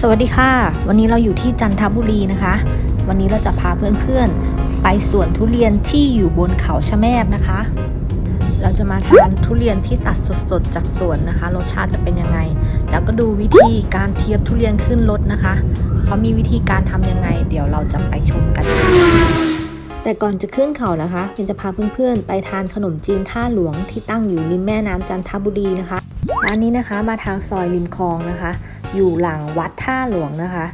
สวัสดีค่ะ วันนี้เราอยู่ที่จันทบุรีนะคะ วันนี้เราจะพาเพื่อนๆ ไปสวนทุเรียนที่อยู่บนเขาชะแมบนะคะ เราจะมาทานทุเรียนที่ตัดสดๆจากสวนนะคะ รสชาติจะเป็นยังไง แล้วก็ดูวิธีการเทียบทุเรียนขึ้นรถนะคะเขามีวิธีการทำยังไง เดี๋ยวเราจะไปชมกัน แต่ก่อนจะขึ้นเขานะคะเพ็นจะพาเพื่อนๆ ไปทานขนมจีนท่าหลวงที่ตั้งอยู่ริมแม่น้ำจันทบุรีนะคะร้านนี้นะคะมาทางซอยริมคลองนะคะ อยู่หลังวัดท่าหลวงนะคะ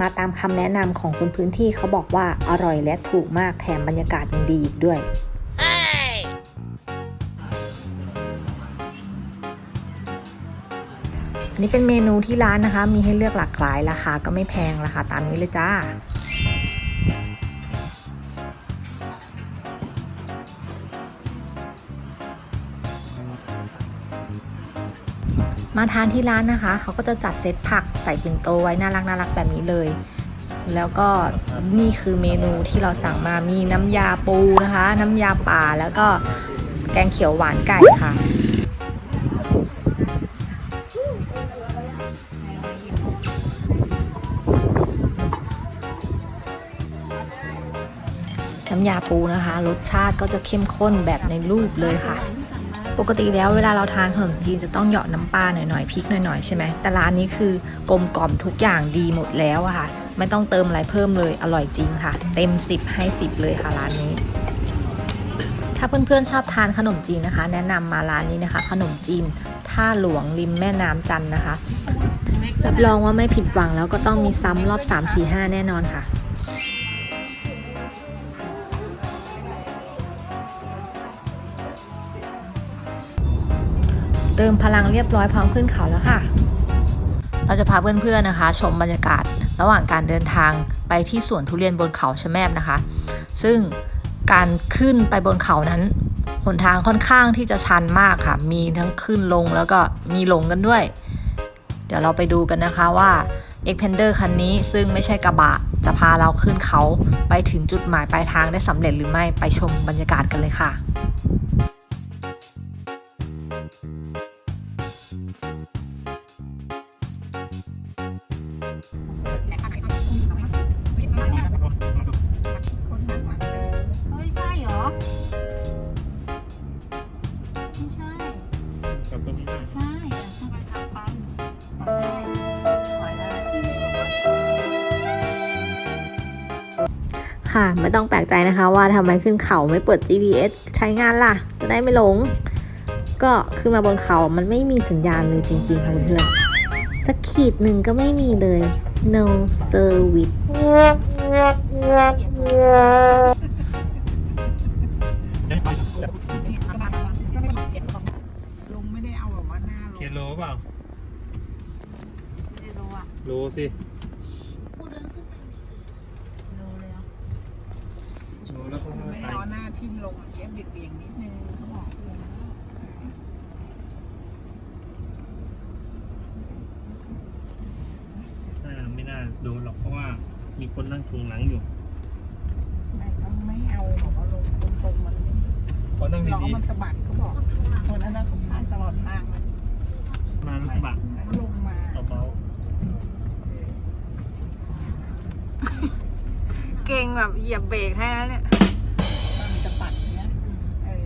มาตามคำแนะนำของคนพื้นที่เขาบอกว่าอร่อยและถูกมากแถมบรรยากาศยังดีอีกด้วยอันนี้เป็นเมนูที่ร้านนะคะ มีให้เลือกหลากหลายราคาก็ไม่แพงราคาตามนี้เลยจ้า มาทานที่ร้านนะคะ เขาก็จะจัดเซตผักใส่ปิ่นโตไว้น่ารักน่ารักแบบนี้เลย แล้วก็นี่คือเมนูที่เราสั่งมามีน้ำยาปูนะคะ น้ำยาป่าแล้วก็แกงเขียวหวานไก่ค่ะน้ำยาปูนะคะ รสชาติก็จะเข้มข้นแบบในรูปเลยค่ะ ปกติแล้วเวลาเราทานขนมจีนจะต้องเหยาะน้ำปลาหน่อยๆพริกหน่อยๆใช่ไหมแต่ร้านนี้คือกลมกล่อมทุกอย่างดีหมดแล้วอะค่ะ ไม่ต้องเติมอะไรเพิ่มเลยอร่อยจริงค่ะ เต็ม 10 ให้ 10 เลยค่ะร้านนี้ ถ้าเพื่อนๆชอบทานขนมจีนนะคะ แนะนำมาร้านนี้นะคะ ขนมจีนท่าหลวงริมแม่น้ำจันนะคะรับรองว่าไม่ผิดหวังแล้วก็ต้องมีซ้ำรอบ 3 4 5 แน่นอนค่ะ ติมพลังเรียบร้อยพร้อมขึ้นเขาแล้วค่ะ เราจะพาเพื่อนๆนะคะ ชมบรรยากาศ ระหว่างการเดินทางไปที่สวนทุเรียนบนเขาชะแมบนะคะ ซึ่งการขึ้นไปบนเขานั้นหนทางค่อนข้างที่จะชันมากค่ะ มีทั้งขึ้นลงแล้วก็มีลงกันด้วย เดี๋ยวเราไปดูกันนะคะว่า e x p e n d e r คันนี้ซึ่งไม่ใช่กระบะ จะพาเราขึ้นเขาไปถึงจุดหมายปลายทางได้สำเร็จหรือไม่ไปชมบรรยากาศกันเลยค่ะ ค่ะ ไม่ต้องแปลกใจนะคะ ว่าทำไมขึ้นเขาไม่เปิด GPS ใช้งานล่ะ จะได้ไม่หลง ก็ขึ้นมาบนเขามันไม่มีสัญญาณเลยจริงๆค่ะเพื่อนๆสักขีดหนึ่งก็ไม่มีเลย no service ลงไม่ได้เอาแบบว่าหน้าลงเขียนโลเปล่าไม่ได้รู้อะโลสิ รู้เลยอะ โลแล้วก็ ไม่ได้เอาหน้า ทิ่มลงอะเก็บเบี่ยงๆนิดนึงเขาบอกเลยนะน่าไม่น่าโดนหรอกเพราะว่ามีคนนั่งถุงหลังอยู่ไม่ต้องไม่เอาแบบว่าลงตรงๆมันไม่พอนั่งล้อดีมันสะบัดเขาบอกคนนั้นน่ะเขาพายตลอดทางเลยๆมาแล้วบักแล้วลงมาเบาเก่งแบบเหยียบเบรกแท้เนี่ย มันจะปัดเนี้ยเออ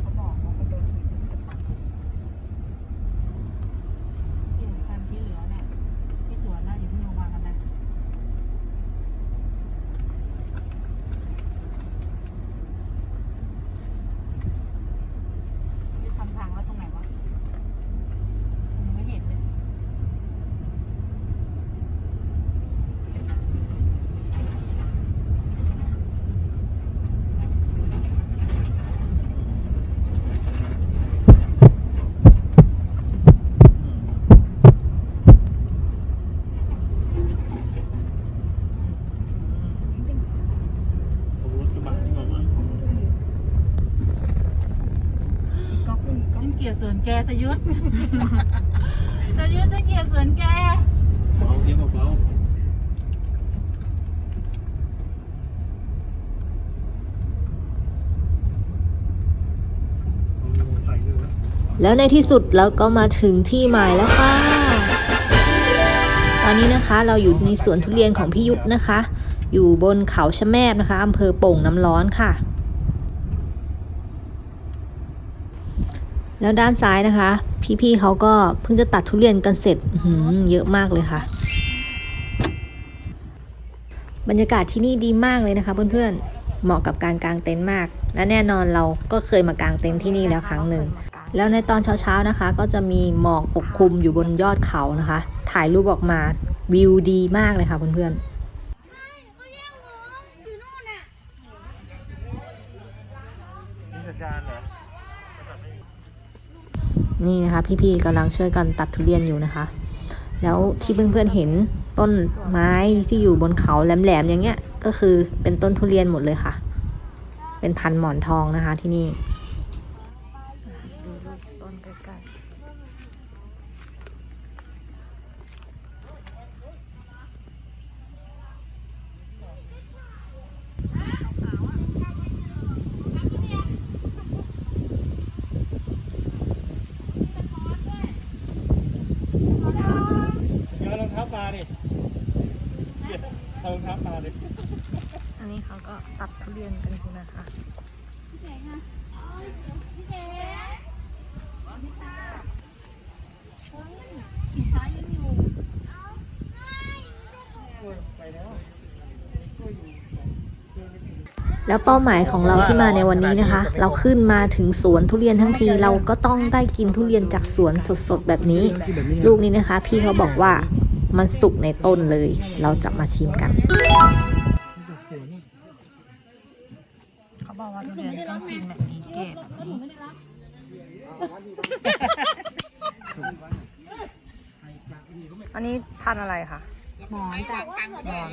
เขาบอกว่าเขาโดนมันจะปัด ที่สำคัญที่เหลือเนี่ย ที่สวนน่ะอย่าเพิ่งลงมากันนะนี่ทำทางไว้ตรงไหนวะยังไม่เห็นเลย ๆผมรถกระบะนี่ก่อนมั้ง ก๊อกนึงก๊อก ฉันเกลียด สวนแกตะยุทธตะยุทธฉันเกลียดสวนแกเบาเทียบเบาใส่เลยแล้วในที่สุดเราก็มาถึงที่หมายแล้วค่ะตอนอนนี้นะคะเราอยู่ในสวนทุเรียนของพี่ยุทธนะคะ อยู่บนเขาชะแมบนะคะอำเภอโป่งน้ำร้อนค่ะ แล้วด้านซ้ายนะคะ พี่ๆเขาก็เพิ่งจะตัดทุเรียนกันเสร็จเยอะมากเลยค่ะ บรรยากาศที่นี่ดีมากเลยนะคะเพื่อนๆเหมาะกับการกางเต็นท์มาก และแน่นอนเราก็เคยมากางเต็นท์ที่นี่แล้วครั้งหนึ่งแล้วในตอนเช้าๆนะคะ ก็จะมีหมอกปกคลุมอยู่บนยอดเขานะคะ ถ่ายรูปออกมาวิวดีมากเลยค่ะเพื่อนๆ นี่สัญญาณเหรอ นี่นะคะ พี่ๆกำลังช่วยกันตัดทุเรียนอยู่นะคะ แล้วที่เพื่อนๆเห็นต้นไม้ที่อยู่บนเขาแหลมๆอย่างเงี้ย ก็คือเป็นต้นทุเรียนหมดเลยค่ะ เป็นพันหมอนทองนะคะที่นี่ ดูรูปต้นใกล้ๆ เดี๋ยวรองเท้าปลาดิเดี๋ยวเอารองเท้าปลาดิ อันนี้เขาก็ ตัดทุเรียนกันอยู่นะคะแล้วเป้าหมายของเราที่มาในวันนี้นะคะ เราขึ้นมาถึงสวนทุเรียนทั้งทีเราก็ต้องได้กินทุเรียนจากสวนสดๆแบบนี้ ลูกนี้นะคะ พี่เขาบอกว่ามันสุกในต้นเลย เราจะมาชิมกัน อันนี้พันธุ์อะไรคะหมอนจ้ะหมอน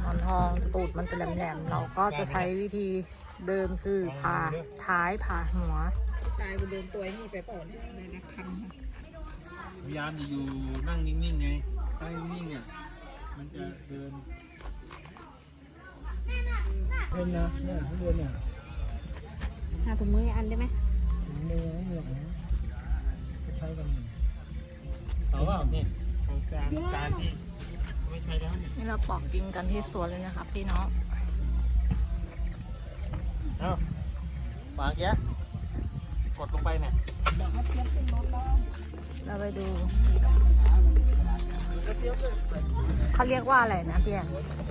หมอนทองตูดมันจะแหลมๆเราก็จะใช้วิธีเดิมคือผ่าท้ายผ่าหัวตายไปเดินตัวไอ้นี่ไปเปล่าเนี่ยในนักคันพยายามจะอยู่นั่งนิ่งๆไงนั่งนิ่งๆอะมันจะเดินเดินนะเนี่ยเดินเนี่ยหาถุงมืออันได้ไหมเดินเนี่ยใช้กัน เอาเปล่าเนี่ยเอาการการที่ไม่ใช่แล้วเนี่ยนี่เราปอกกินกันที่สวนเลยนะคะพี่น้องเอาปากแกะกดลงไปเนี่ยเราไปดูเขาเรียกว่าอะไรนะพี่แอน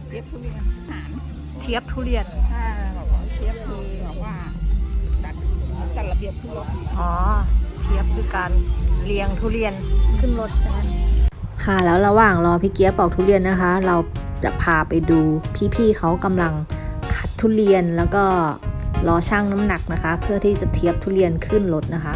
เทียบทุเรียนหารเทียบทุเรียนถ้าบอกว่าเทียบคือแบบว่าจัดจัดระเบียบขึ้นรถอ๋อเทียบคือการ เรียงทุเรียนขึ้นรถใช่ไหมค่ะแล้วระหว่างรอพี่เกียบปอกทุเรียนนะคะ เราจะพาไปดูพี่ๆเขากำลังคัดทุเรียนแล้วก็รอช่างน้ำหนักนะคะ เพื่อที่จะเทียบทุเรียนขึ้นรถนะคะ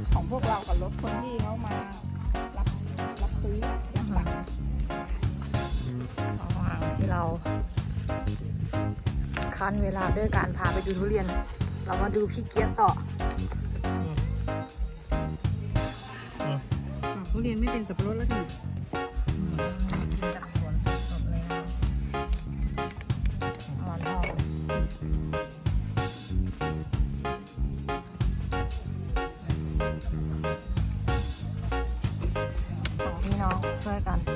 ถของพวกเรากับรถคนที่เขามารับรับซื้อรับสั่งระหว่างที่เราคั้นเวลาด้วยการพาไปดูทุเรียน เรามาดูพี่เกียรต่อทุเรียนไม่เป็นสับปะรดแล้วดิ ช่วยกัน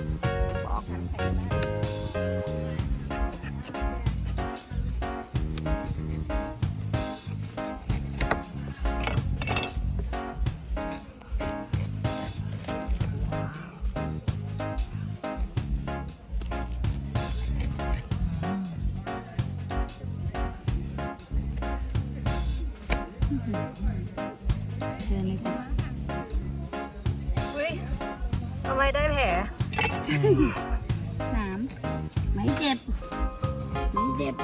หนามไม่เจ็บ ไม่เจ็บ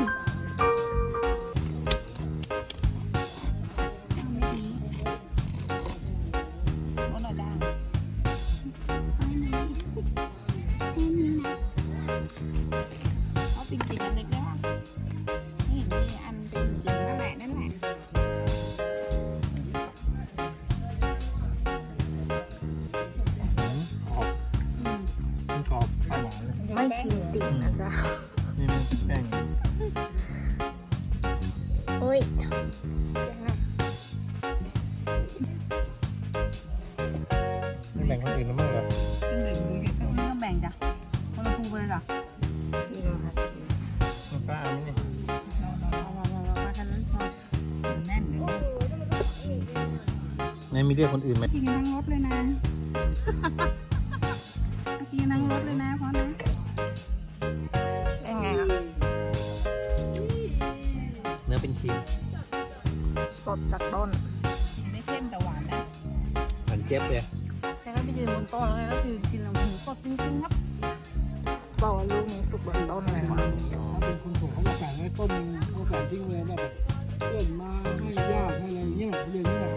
เรียกคนอื่นไหมกินทั้งรถเลยนะกินทั้งรถเลยนะเพราะนะเป็นไงอะเนื้อเป็นครีมสดจากต้น ไม่เข้มแต่หวานนะหวานเจี๊ยบเลยแกก็ไปยืนบนโต๊ะแล้วแกก็คือกินแล้วหมูสดจริงๆครับบอกว่าลูกนี้สุกบนต้นเลยว่ะเขาเป็นคนส่งเขามาแบ่งไว้ต้นหนึงเขาแบ่งทิ้งไว้แบบเพื่อนมาให้ญาติให้อะไรอย่างเงี้ยเรื่องนี้แหละ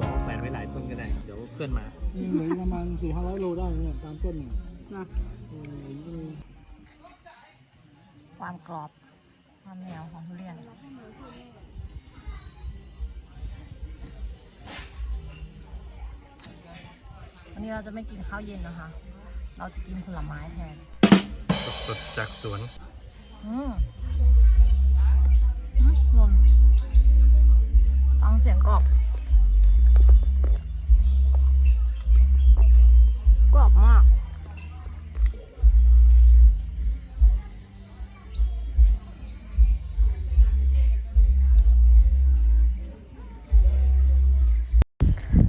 บอก ว่าแขวนไว้หลายต้นก็ได้ เดี๋ยวเพื่อนมายังเหลือประมาณสี่ห้าร้อยโลได้เนี่ยตามต้นเนี่ยนะเออเออความกรอบ ความเหนียวของทุเรียนวันนี้เราจะไม่กินข้าวเย็นนะคะ เราจะกินผลไม้แทน สดๆจากสวน อืมอืมหล่นฟังเสียงกรอบ รอบมาก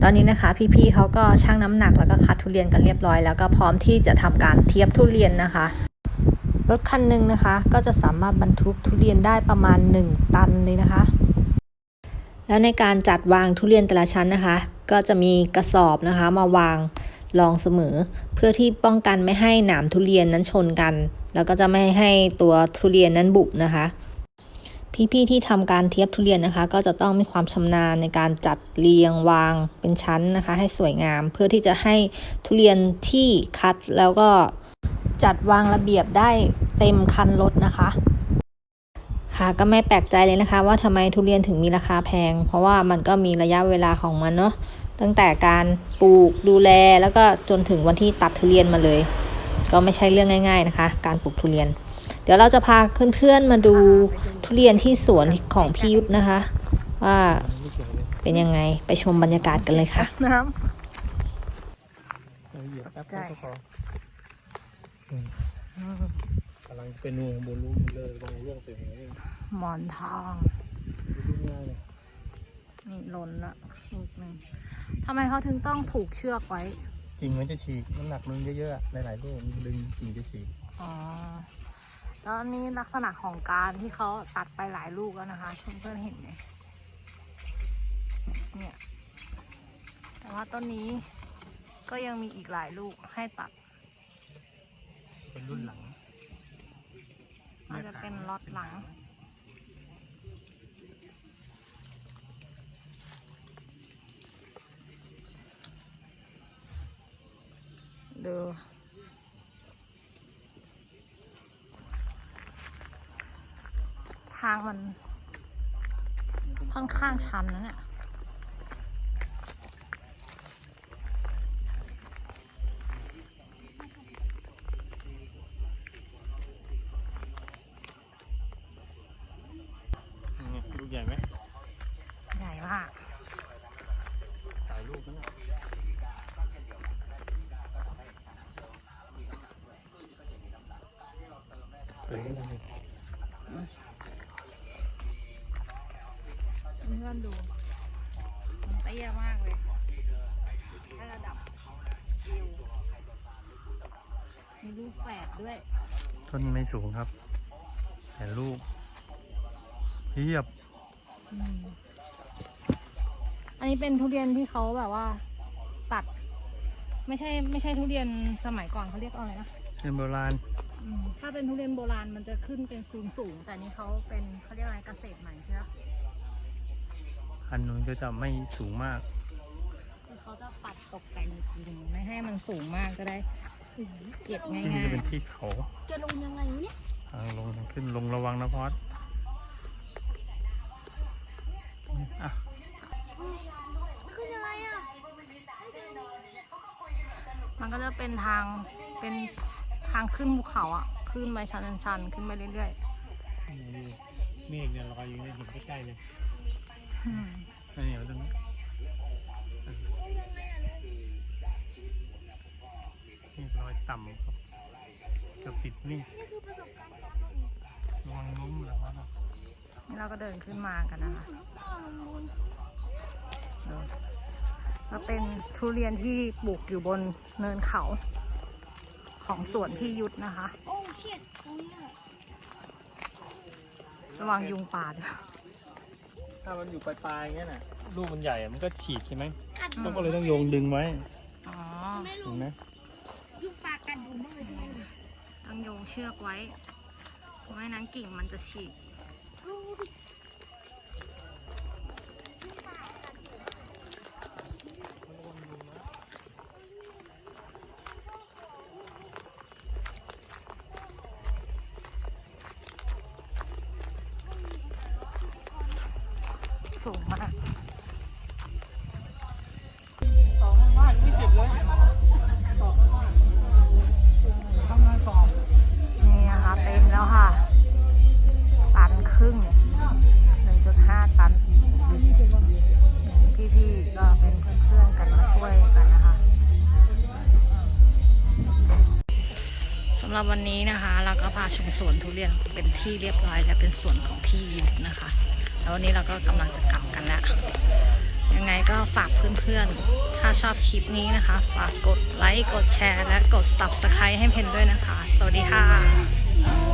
ตอนนี้นะคะพี่ๆเขาก็ชั่งน้ำหนักแล้วก็คัดทุเรียนกันเรียบร้อย แล้วก็พร้อมที่จะทำการเทียบทุเรียนนะคะรถคันหนึ่งนะคะ ก็จะสามารถบรรทุกทุเรียนได้ประมาณ 1 ตันเลยนะคะ แล้วในการจัดวางทุเรียนแต่ละชั้นนะคะ ก็จะมีกระสอบนะคะมาวาง รองเสมอ เพื่อที่ป้องกันไม่ให้หนามทุเรียนนั้นชนกัน แล้วก็จะไม่ให้ตัวทุเรียนนั้นบุบนะคะ พี่ๆที่ทำการเทียบทุเรียนนะคะ ก็จะต้องมีความชำนาญในการจัดเรียงวางเป็นชั้นนะคะ ให้สวยงาม เพื่อที่จะให้ทุเรียนที่คัดแล้วก็จัดวางระเบียบได้เต็มคันรถนะคะค่ะก็ไม่แปลกใจเลยนะคะ ว่าทำไมทุเรียนถึงมีราคาแพง เพราะว่ามันก็มีระยะเวลาของมันเนาะ ตั้งแต่การปลูกดูแลแล้วก็จนถึงวันที่ตัดทุเรียนมาเลย ก็ไม่ใช่เรื่องง่าย ๆนะคะ การปลูกทุเรียน เดี๋ยวเราจะพาเพื่อนๆมาดูทุเรียนที่สวนของพี่ยุทธนะคะ ว่าเป็นยังไงไปชมบรรยากาศกันเลยค่ะน้เอาเหยียบแป๊บใช่ก็พออืมกำลังเป็นนูบนลูกเลยกำลังเรื่องเต็มเลยำหมอนทองดูง่ายเลย นี่หล่นละลูกหนึ่งทำไมเขาถึงต้องผูกเชือกไว้ กิ่งมันจะฉีกน้ำหนักมันเยอะๆอะหลายๆลูกมันดึงกิ่งจะฉีก อ๋อ แล้วอันนี้ลักษณะของการที่เขาตัดไปหลายลูกแล้วนะคะเพื่อนๆเห็นไหมเนี่ย แต่ว่าต้นนี้ก็ยังมีอีกหลายลูกให้ตัด เป็นรุ่นหลัง อาจจะเป็นล็อตหลัง ดู ทางมันค่อนข้างชันนะเนี่ยนี่ลูกใหญ่ไหมใหญ่มากถ่ายรูปนั่นแหละสวยมากเลย ดด้วย ต้นไม่สูงครับ แต่ลูกเทียบ อันนี้เป็นทุเรียนที่เขาแบบว่า ตัด ไม่ใช่ไม่ใช่ทุเรียนสมัยก่อนเขาเรียกอะไรนะเป็นโบราณอืมถ้าเป็นทุเรียนโบราณมันจะขึ้นเป็นสูงสูงๆแต่นี่เขาเป็นเขาเรียกอะไรเกษตรใหม่ใช่ไหมพันธุ์นู้นก็จะไม่สูงมาก คือเขาจะปัดตกแต่งกิ่งไม่ให้มันสูงมากก็ได้ เก็บง่าที่นี่ยจะเป็นที่เขาจะลงยังไงวะเนี่ยทางลงทางขึ้นลงระวังนะพอดอะขึ้นยังไงอะๆมันก็จะเป็นทางเป็นทางขึ้นภูเขาอะ ขึ้นไปชันๆขึ้นไปเรื่อยเมฆเนี่ยลอยอยู่เนี่ยเห็นใกล้ๆเลยๆอืมนี่เห็นตรงนี้นี่ ต่ำครับเกือบติดนี่ระวังล้มแล้วนะนี่เราก็เดินขึ้นมากันนะคะเออแล้วเป็นทุเรียนที่ปลูกอยู่บนเนินเขา ของสวนพี่ยุทธนะคะโอ้เชิดตรงนี้อะระวังยุงป่าด้วยถ้ามันอยู่ปลายๆอย่างเงี้ยน่ะลูกมันใหญ่อะมันก็ฉีกใช่ไหมกัดอืมเราก็เลยต้องโยงดึงไว้อ๋อไม่เห็รู้นไหม ต้องโยงเชือกไว้ ไม่นั้นกิ่งมันจะฉีก วันนี้นะคะ เราก็พาชมสวนทุเรียนเป็นที่เรียบร้อยและเป็นสวนของพี่ยิปนะคะ แล้ววันนี้เราก็กำลังจะกลับกันแล้ว ยังไงก็ฝากเพื่อนๆ ถ้าชอบคลิปนี้นะคะ ฝากกดไลค์ กดแชร์ และกด subscribe ให้เพนด้วยนะคะ สวัสดีค่ะ